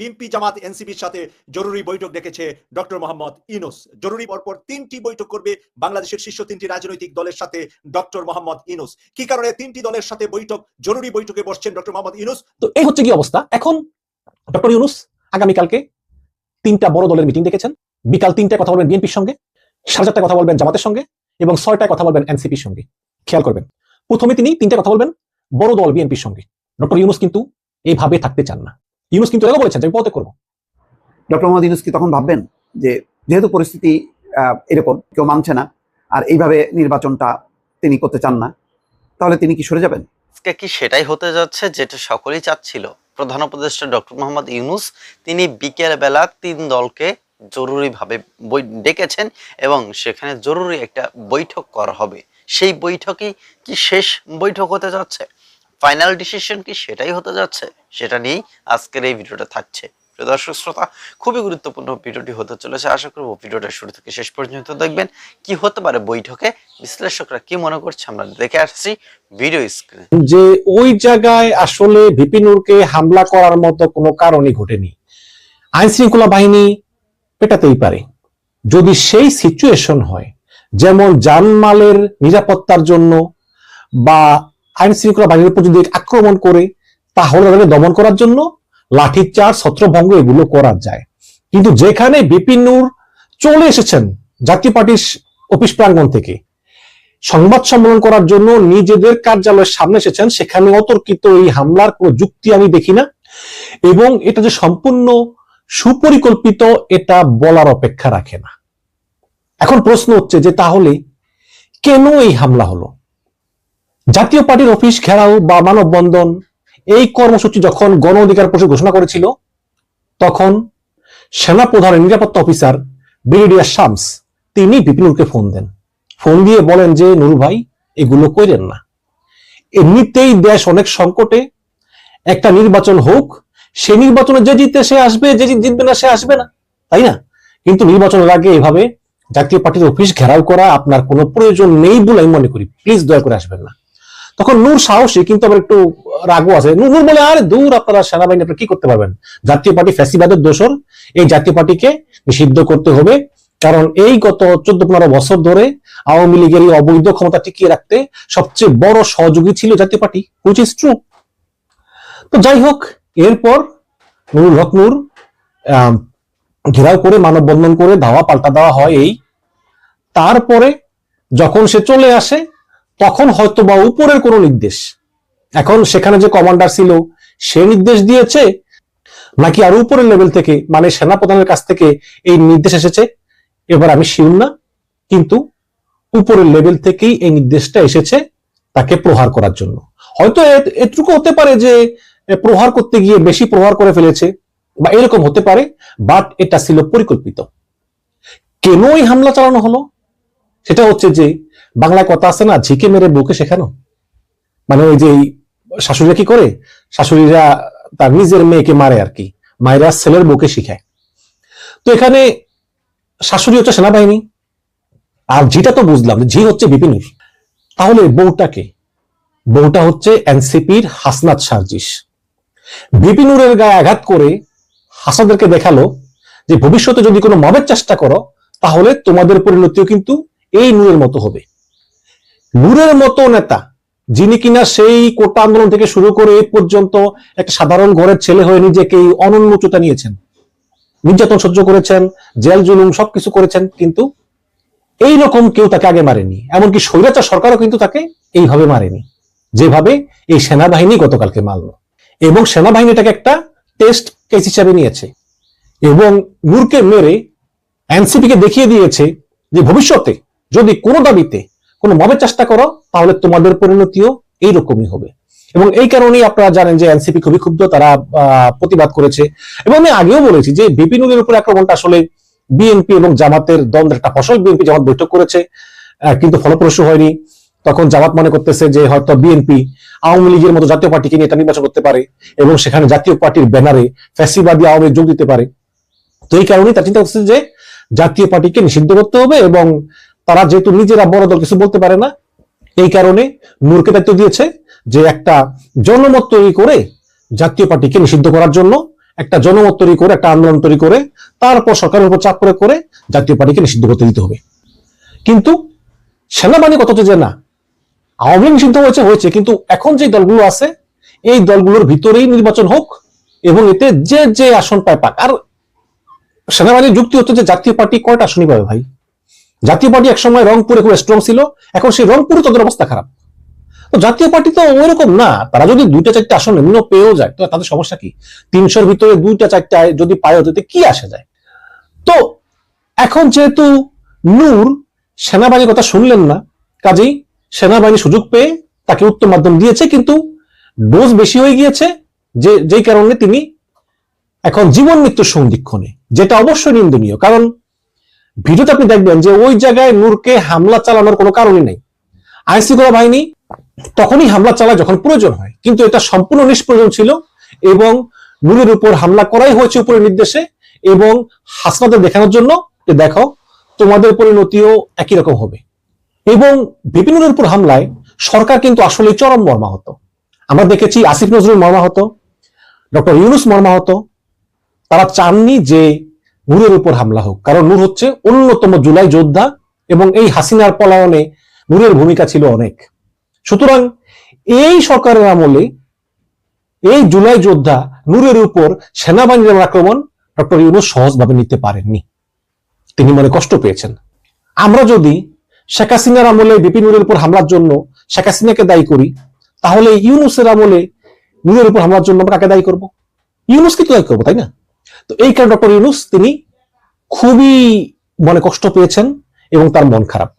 BNP জামাত এনসিপির সাথে জরুরি বৈঠক ডেকেছে ডক্টর মোহাম্মদ ইউনুস। জরুরি পরপর তিনটি বৈঠক করবে বাংলাদেশের শীর্ষ তিনটি রাজনৈতিক দলের সাথে ডক্টর মোহাম্মদ ইউনুস। কি কারণে তিনটি দলের সাথে বৈঠক, জরুরি বৈঠকে বসছেন ডক্টর মোহাম্মদ ইউনুস? তো এই হচ্ছে কি অবস্থা। এখন ডক্টর ইউনুস আগামীকালকে তিনটা বড় দলের মিটিং ডেকেছেন। বিকাল তিনটায় কথা বলবেন বিএনপির সঙ্গে, সাড়ে চারটায় কথা বলবেন জামাতের সঙ্গে এবং ছয়টায় কথা বলবেন এনসিপির সঙ্গে। খেয়াল করবেন। প্রথমে তিনি তিনটা কথা বলবেন বড় দল বিএনপির সঙ্গে। ডক্টর ইউনুস কিন্তু এইভাবে থাকতে চান না। ইউনুস কিন্তু এটাও বলেছেন যে আমি পদত্যাগ করব। ডক্টর মোহাম্মদ ইউনুস কি তখন ভাববেন যে যেহেতু পরিস্থিতি আহ, এরকম কেউ মানছে না আর এইভাবে নির্বাচনটা তিনি করতে চান না তাহলে তিনি কি সরে যাবেন? আজকে কি সেটাই হতে যাচ্ছে যেটা সকলেই চাচ্ছিল? প্রধান উপদেষ্টা ডক্টর মোহাম্মদ ইউনুস তিনি বিকেল বেলা তিন দলকে জরুরিভাবে বই ডেকেছেন এবং সেখানে জরুরি একটা বৈঠক করা হবে। সেই বৈঠকই কি শেষ বৈঠক হতে যাচ্ছে? ফাইনাল ডিসিশন কি সেটাই হতে যাচ্ছে, সেটা নিয়েই আজকের এই ভিডিওটা থাকছে। দর্শক শ্রোতা, খুবই গুরুত্বপূর্ণ ভিডিওটি হতে চলেছে। আশা করব ভিডিওটা শুরু থেকে শেষ পর্যন্ত দেখবেন। কি হতে পারে বৈঠকে? বিশ্লেষকরা কি মনে করছে আমরা দেখে আসছি ভিডিও স্ক্রিনে। যে ওই জায়গায় আসলে ভিপিনুরকে হামলা করার মতো কোনো কারণই ঘটেনি। আইন শৃঙ্খলা বাহিনী পেটাতেই পারে। যদি সেই সিচুয়েশন হয়, যেমন জানমালের নিরাপত্তার জন্য বা আইন শৃঙ্খলা বাহিনীর উপর যদি আক্রমণ করে, তাহলে তাদেরকে দমন করার জন্য লাঠিচার্জ, ছত্রভঙ্গ এগুলো করা যায়। কিন্তু যেখানে বিপিনুর চলে এসেছেন, জাতীয় পার্টির অফিস প্রাঙ্গণ থেকে, সংবাদ সম্মেলন করার জন্য নিজেদের কার্যালয়ের সামনে এসেছেন, সেখানে অতর্কিত এই হামলার কোনো যুক্তি আমি দেখি না। এবং এটা যে সম্পূর্ণ সুপরিকল্পিত, এটা বলার অপেক্ষা রাখে না। এখন প্রশ্ন হচ্ছে যে তাহলে কেন এই হামলা হলো? জাতীয় পার্টির অফিস, ঘেরাও বা মানববন্ধন, এই কর্মসূচি যখন গণ অধিকার পরিষদ ঘোষণা করেছিল, তখন সেনা প্রধানের নিরাপত্তা অফিসার ব্রিগেডিয়ার শামস, তিনি বিপিনুরকে ফোন দেন। ফোন দিয়ে বলেন যে নুরু ভাই, এগুলো কইরেন না। এমনিতেই দেশ অনেক সংকটে, একটা নির্বাচন হোক, সে নির্বাচনে যে জিততে সে আসবে, যে জিতবে না সে আসবে না, তাই না? কিন্তু নির্বাচনের আগে এভাবে জাতীয় পার্টির অফিস, ঘেরাও করা আপনার কোনো প্রয়োজন নেই বলে আমি মনে করি। প্লিজ দয়া করে আসবেন না। তখন নূর সাহসী কিন্তু আবার একটু রাগও আছে। নূর বলে, আরে দূর আপনারা সেনাবাহিনী আপনারা কি করতে পারবেন? জাতীয় পার্টি ফ্যাসিবাদের দোষর এই জাতীয় পার্টিকে নিষিদ্ধ করতে হবে। কারণ এই গত চোদ্দ পনেরো বছর ধরে আওয়ামী লীগের এই অবৈধ ক্ষমতা টিকিয়ে রাখতে সবচেয়ে বড় সহযোগী ছিল জাতীয় পার্টি হুইচ ইজ ট্রু তো যাই হোক, এরপর নুরুল হক নূর ঘেরাও করে, মানববন্ধন করে, ধাওয়া পাল্টা দেওয়া হয় এই। তারপরে যখন সে চলে আসে তখন হয়তো বা উপরের কোনো নির্দেশ। এখন সেখানে যে কমান্ডার ছিল, সে নির্দেশ দিয়েছে, নাকি আর উপরের লেভেল থেকে মানে সেনাপ্রধানের কাছ থেকে এই নির্দেশ এসেছে? এবার আমি শিউর না, কিন্তু উপরের লেভেল থেকেই এই নির্দেশটা এসেছে তাকে প্রহার করার জন্য। হয়তো এটুকু হতে পারে যে প্রহার করতে গিয়ে বেশি প্রহার করে ফেলেছে, বা এরকম হতে পারে বাট এটা ছিল পরিকল্পিত। কেন এই হামলা চালানো হলো? সেটা হচ্ছে যে বাংলায় কথা আছে না, ঝিকে মেরে বুকে শেখানো? মানে ওই যে শাশুড়িরা কি করে? শাশুড়িরা তার নিজের মেয়েকে মারে আর কি। মায়েরা ছেলের বুকে শিখায়। তো এখানে শাশুড়ি হচ্ছে সেনাবাহিনী। আর জিটা তো বুঝলাম জি হচ্ছে বিপিনুর তাহলে বউটাকে বউটা হচ্ছে এনসিপির হাসনাত সার্জিস। বিপিনুরের গায়ে আঘাত করে হাসানদেরকে দেখাল যে ভবিষ্যতে যদি কোনো মবের চেষ্টা করো, তাহলে তোমাদের পরিণতিও কিন্তু এই নূরের মতো হবে। নূরের মতো নেতা, যিনি কিনা সেই কোটা আন্দোলন থেকে শুরু করে এই পর্যন্ত একটা সাধারণ ঘরের ছেলে হয়ে নিজেকে এই অনন্য উচ্চতা নিয়েছেন। নির্যাতন সহ্য করেছেন, জেল, জুলুম সবকিছু করেছেন, কিন্তু এই রকম কেউ তাকে আগে মারেনি। এমনকি স্বৈরাচার সরকারও কিন্তু তাকে এইভাবে মারেনি। যেভাবে এই সেনাবাহিনী গতকালকে মারল। এবং সেনাবাহিনীটাকে একটা টেস্ট কেস হিসাবে নিয়েছে। এবং নূরকে মেরে এনসিপি কে দেখিয়ে দিয়েছে যে ভবিষ্যতে যদি কোনো দাবিতে কোনো মবের চেষ্টা করো, তাহলে তোমাদের পরিণতিও এইরকমই হবে। এবং এই কারণেই আপনারা জানেন যে এনসিপি খুবই ক্ষুব্ধ, তারা প্রতিবাদ করেছে। এবং আমি আগেও বলেছি যে বিপিনুরের উপর আক্রমণটা আসলে বিএনপি এবং জামাতের দ্বন্দ্বের একটা ফসল। বিএনপি জামাত বৈঠক করেছে কিন্তু ফলপ্রসূ হয়নি। তখন জামাত মনে করতেছে যে হয়তো বিএনপি আওয়ামী লীগের মতো জাতীয় পার্টিকে নিয়ে এটা নির্বাচন করতে পারে এবং সেখানে জাতীয় পার্টির ব্যানারে ফ্যাসিবাদী আওয়ামী যোগ দিতে পারে। তো এই কারণেই তার চিন্তা করছে যে জাতীয় পার্টিকে নিষিদ্ধ করতে হবে এবং তারা যেহেতু নিজেরা বড় দল কিছু বলতে পারে না, এই কারণে নূরকে দায়িত্ব দিয়েছে যে একটা জনমত তৈরি করে জাতীয় পার্টিকে নিষিদ্ধ করার জন্য, একটা জনমত তৈরি করে, একটা আন্দোলন তৈরি করে, তারপর সরকারের উপর চাপ প্রয়োগ করে জাতীয় পার্টিকে নিষিদ্ধ করতে দিতে হবে। কিন্তু সেনাবাহিনী কত যে না, আওয়ামী লীগ নিষিদ্ধ হয়েছে হয়েছে, কিন্তু এখন যে দলগুলো আছে, এই দলগুলোর ভিতরেই নির্বাচন হোক এবং এতে যে যে আসন পায় পাক। আর সেনাবাহিনীর যুক্তি হচ্ছে যে জাতীয় পার্টি কয়টা আসনই পাবে ভাই? জাতীয় পার্টি একসময় রংপুরে খুব স্ট্রং ছিল, এখন সেই রংপুরে তাদের অবস্থা খারাপ। তো জাতীয় পার্টি তো ওইরকম না, তারা যদি দুইটা চারটা আসন নিম্ন পেয়েও যায় তো তাদের সমস্যা কি? তিনশোর ভিতরে দুইটা চারটা যদি পায়ও তাতে কি আসে যায়? তো এখন যেহেতু নূর সেনাবাহিনীর কথা শুনলেন না, কাজেই সেনাবাহিনী সুযোগ পেয়ে তাকে উত্তম মাধ্যম দিয়েছে, কিন্তু ডোজ বেশি হয়ে গিয়েছে, যে, যেই কারণে তিনি এখন জীবন মৃত্যুর সন্ধিক্ষণে, যেটা অবশ্যই নিন্দনীয়। কারণ ভিডিওতে আপনি দেখবেন যে ওই জায়গায় নূরকে হামলা চালানোর কোনো কারণই নেই। আইন শৃঙ্খলা বাহিনী তখনই হামলা চালায় যখন প্রয়োজন হয়। কিন্তু এটা সম্পূর্ণ নিষ্প্রয়োজন ছিল এবং নূরের উপর হামলা করাই হয়েছে উপরের নির্দেশে এবং হাসনাদের দেখানোর জন্য যে দেখো, তোমাদের পরিণতিও একই রকম হবে। এবং বিপিনুরের উপর হামলায় সরকার কিন্তু আসলে চরম মর্মাহত। আমরা দেখেছি আসিফ নজরুল মর্মাহত, ডক্টর ইউনুস মর্মাহত, তারা চাননি যে নূরের উপর হামলা হোক। কারণ নূর হচ্ছে অন্যতম জুলাই যোদ্ধা এবং এই হাসিনার পলায়নে নূরের ভূমিকা ছিল অনেক। সুতরাং এই সরকারের আমলে এই জুলাই যোদ্ধা নূরের উপর সেনাবাহিনীর আক্রমণ ডক্টর ইউনুস সহজভাবে নিতে পারেননি। তিনি মনে কষ্ট পেয়েছেন। আমরা যদি শেখ হাসিনার আমলে বিপিন নূরের উপর হামলার জন্য শেখ হাসিনাকে দায়ী করি, তাহলে ইউনুসের আমলে নূরের উপর হামলার জন্য আমরা কাকে দায়ী করব? ইউনুসকে তো দায়ী করব, তাই না? তো এই কারণে ডক্টর ইউনুস তিনি খুবই মনে কষ্ট পেয়েছেন এবং তার মন খারাপ।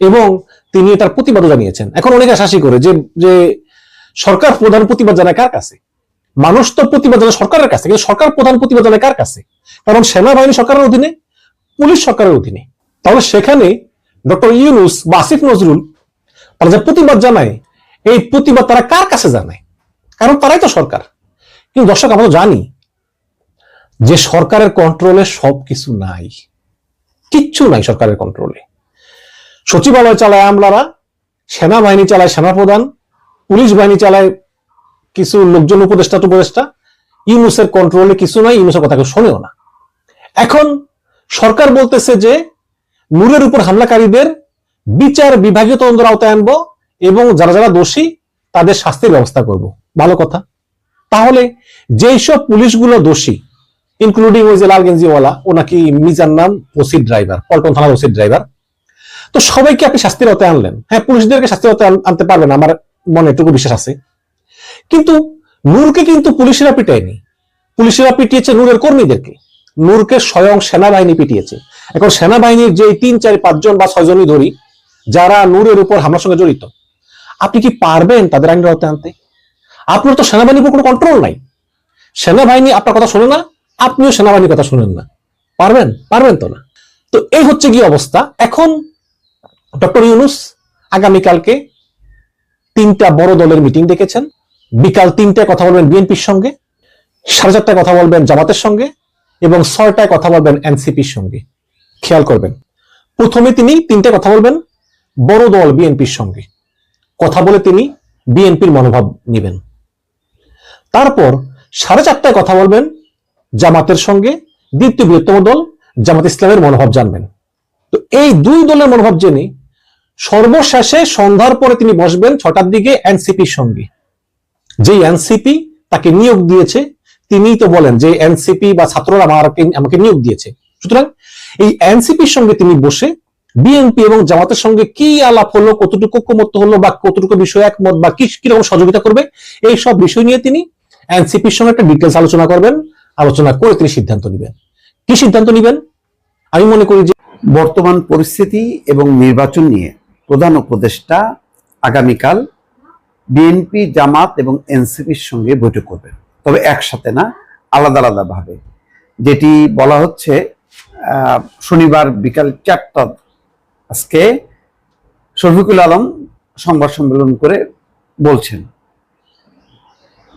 এবং তিনি এটার প্রতিবাদও জানিয়েছেন। এখন অনেকে শাসি করে যে যে সরকার প্রধান প্রতিবাদ জানায় কার কাছে? মানুষ তো প্রতিবাদ জানায় সরকারের কাছে, কিন্তু সরকার প্রধান প্রতিবাদ জানায় কার কাছে? কারণ সেনাবাহিনী সরকারের অধীনে, পুলিশ সরকারের অধীনে। তাহলে সেখানে ডক্টর ইউনুস বা আসিফ নজরুল, তারা যে প্রতিবাদ জানায়, এই প্রতিবাদ তারা কার কাছে জানায়? কারণ তারাই তো সরকার। কিন্তু দর্শক, আমরা জানি যে সরকারের কন্ট্রোলে সবকিছু নাই। কিচ্ছু নাই সরকারের কন্ট্রোলে সচিবালয় চালায় আমলারা, সেনাবাহিনী চালায় সেনাপ্রধান, পুলিশ বাহিনী চালায় কিছু লোকজন, উপদেষ্টা উপদেষ্টা। ইউনুসের কন্ট্রোলে কিছু নাই, ইউনুসের কথা কেউ শোনেও না। এখন সরকার বলতেছে যে, নূরের উপর হামলাকারীদের বিচার বিভাগীয় তদন্তের আওতায় আনব এবং যারা যারা দোষী, তাদের শাস্তির ব্যবস্থা করব। ভালো কথা। তাহলে যেই সব পুলিশগুলো দোষী ইনক্লুডিং ওই যে লাল গেঞ্জিওয়ালা ও নাকি মিজান নাম ওসির ড্রাইভার পল্টন থানার ওসির ড্রাইভার তো সবাইকে আপনি শাস্তির হতে আনলেন। হ্যাঁ পুলিশদেরকে শাস্তির আন- আনতে পারবেন, আমার মনে এটুকু বিশ্বাস আছে। কিন্তু নূরকে কিন্তু পুলিশেরা পিটায়নি। পুলিশেরা পিটিয়েছে নূরের কর্মীদেরকে। নূরকে স্বয়ং সেনাবাহিনী পিটিয়েছে। এখন সেনাবাহিনীর যে তিন, চার পাঁচজন বা ছয়জনই ধরি যারা নূরের উপর হামলার সঙ্গে জড়িত, আপনি কি পারবেন তাদের আইনের আওতায় আনতে? আপনার তো সেনাবাহিনীর উপর কোনো কন্ট্রোল নাই। সেনাবাহিনী আপনার কথা শোনে না আপনিও সেনাবাহিনীর কথা শুনেন না। পারবেন? পারবেন তো না। তো এই হচ্ছে কি অবস্থা। এখন ডক্টর ইউনুস আগামীকালকে তিনটা বড় দলের মিটিং ডেকেছেন। বিকাল তিনটায় কথা বলবেন বিএনপির সঙ্গে, সাড়ে চারটায় কথা বলবেন জামাতের সঙ্গে এবং ছয়টায় কথা বলবেন এনসিপির সঙ্গে। খেয়াল করবেন। প্রথমে তিনি তিনটে কথা বলবেন, বড় দল বিএনপির সঙ্গে। কথা বলে তিনি বিএনপির মনোভাব নেবেন। তারপর সাড়ে চারটায় কথা বলবেন জামাতের সঙ্গে দ্বিতীয় বৃহত্তম দল জামাত ইসলামের মনোভাব জানবেন। তো এই দুই দলের মনোভাব জেনে সর্বশেষে সন্ধ্যার পরে তিনি বসবেন ছটার দিকে এনসিপির সঙ্গে। যে এনসিপি তাকে নিয়োগ দিয়েছে তিনিই তো বলেন যে এনসিপি বা ছাত্ররা আমাকে আমাকে নিয়োগ দিয়েছে। সুতরাং এই এনসিপির সঙ্গে তিনি বসে বিএনপি এবং জামাতের সঙ্গে কি আলাপ হলো, কতটুকু ঐক্যমত্য হলো বা কতটুকু বিষয় একমত বা কি, কীরকম সহযোগিতা করবে, এই সব বিষয় নিয়ে তিনি এনসিপির সঙ্গে একটা ডিটেলস আলোচনা করবেন। আলোচনা করে তিনি সিদ্ধান্ত নেবেন। কি সিদ্ধান্ত নেবেন? আমি মনে করি যে বর্তমান পরিস্থিতি এবং নির্বাচন নিয়ে প্রধান উপদেষ্টা আগামীকাল বিএনপি জামাত এবং এনসিপির সঙ্গে বৈঠক করবেন। তবে একসাথে না, আলাদা আলাদা ভাবে যেটি বলা হচ্ছে শনিবার বিকাল চারটা আজকে শফিকুল আলম সংবাদ সম্মেলন করে বলছেন।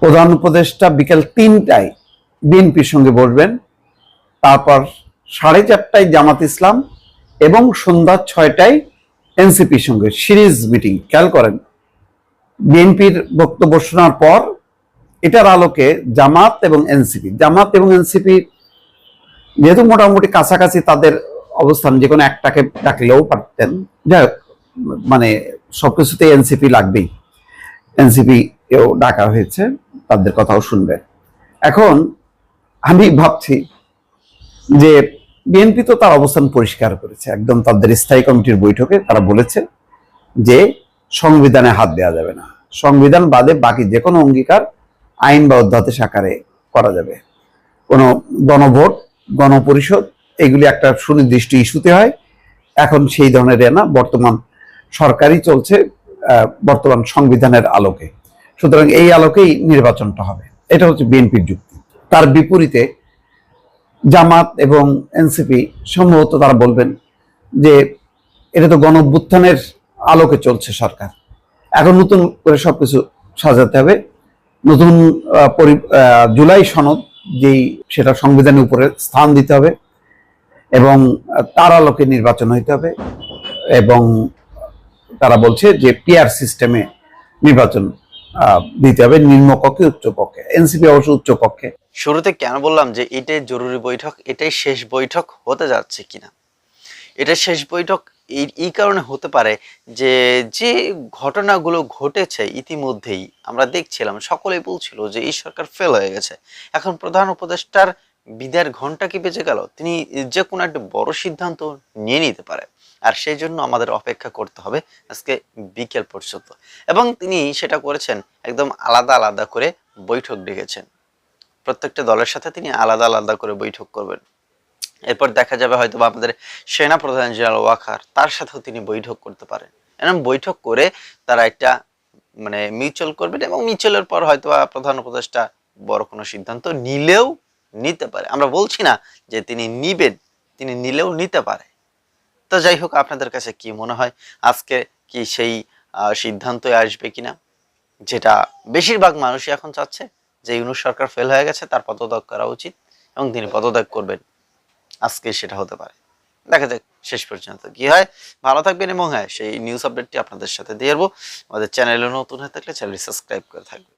প্রধান উপদেষ্টা বিকাল তিনটায় বিএনপির সঙ্গে বসবেন। তারপর সাড়ে চারটায় জামাত ইসলাম এবং সন্ধ্যা ছয়টায় এনসিপির সঙ্গে সিরিজ মিটিং। খেয়াল করেন, বিএনপির বক্তব্য শোনার পর এটার আলোকে জামাত এবং এনসিপি, জামাত এবং এনসিপি যেহেতু মোটামুটি কাছাকাছি তাদের অবস্থান, যে কোনো একটাকে ডাকলেও পারতেন। যাই মানে সবকিছুতে এনসিপি লাগবেই। এনসিপি কেও ডাকা হয়েছে, তাদের কথাও শুনবে। এখন আমি ভাবছি যে বিএনপি তো তার অবস্থান পরিষ্কার করেছে। একদম তাদের স্থায়ী কমিটির বৈঠকে তারা বলেছে যে সংবিধানে হাত দেওয়া যাবে না। সংবিধান বাদে বাকি যে কোনো অঙ্গীকার আইন বা অধ্যাদেশ আকারে করা যাবে। কোনো গণভোট, গণপরিষদ, এগুলি একটা সুনির্দিষ্ট ইস্যুতে হয়। এখন সেই ধরনের না, বর্তমান সরকারই চলছে বর্তমান সংবিধানের আলোকে। সুতরাং এই আলোকেই নির্বাচনটা হবে। এটা হচ্ছে বিএনপির যুক্তি। তার বিপরীতে জামাত এবং এনসিপি সম্ভবত তারা বলবেন যে এটা তো গণ আলোকে চলছে সরকার। এখন নতুন করে সবকিছু সাজাতে হবে। নতুন জুলাই সনদ যেই সেটা সংবিধানের উপরে স্থান দিতে হবে এবং তার আলোকে নির্বাচন হইতে হবে এবং তারা বলছে যে পিআর সিস্টেমে নির্বাচন দিতে হবে নিম্নকক্ষে উচ্চকক্ষে এনসিপি অবশ্য উচ্চকক্ষে শুরুতে কেন বললাম যে এটাই জরুরি বৈঠক, এটাই শেষ বৈঠক হতে যাচ্ছে কিনা? এটা শেষ বৈঠক এই এই কারণে হতে পারে যে যে ঘটনাগুলো ঘটেছে ইতিমধ্যেই, আমরা দেখছিলাম, সকলেই বলছিল যে এই সরকার ফেল হয়ে গেছে। এখন প্রধান উপদেষ্টার বিদায়ের ঘণ্টা কি বেজে গেল? তিনি যে কোনো একটা বড় সিদ্ধান্ত নিয়ে নিতে পারে। আর সেই জন্য আমাদের অপেক্ষা করতে হবে আজকে বিকেল পর্যন্ত। এবং তিনি সেটা করেছেন একদম আলাদা আলাদা করে বৈঠক ডেকেছেন। প্রত্যেকটা দলের সাথে তিনি আলাদা আলাদা করে বৈঠক করবেন। এরপর দেখা যাবে হয়তো আমাদের সেনা প্রধান জেনারেল ওয়াকার, তার সাথেও তিনি বৈঠক করতে পারেন। এরকম বৈঠক করে তারা একটা মানে মিউচুয়াল করবেন এবং মিউচুয়ালের পর হয়তো প্রধান উপদেষ্টা বড় কোনো সিদ্ধান্ত নিলেও নিতে পারে। আমরা বলছি না যে তিনি নিবেন, তিনি নিলেও নিতে পারে। তো যাই হোক, আপনাদের কাছে কি মনে হয়? আজকে কি সেই সিদ্ধান্তই আসবে কিনা? যেটা বেশিরভাগ মানুষই এখন চাচ্ছে যে ইউনুস সরকার ফেল হয়ে গেছে, তার পদত্যাগ করা উচিত এবং তিনি পদত্যাগ করবেন। আজকে সেটা হতে পারে। দেখা যাক, শেষ পর্যন্ত কি হয়। ভালো থাকবেন এবং হ্যাঁ সেই নিউজ আপডেটটি আপনাদের সাথে দিয়ে আমাদের চ্যানেলে নতুন হয়ে থাকলে চ্যানেলটি সাবস্ক্রাইব করে থাকবেন।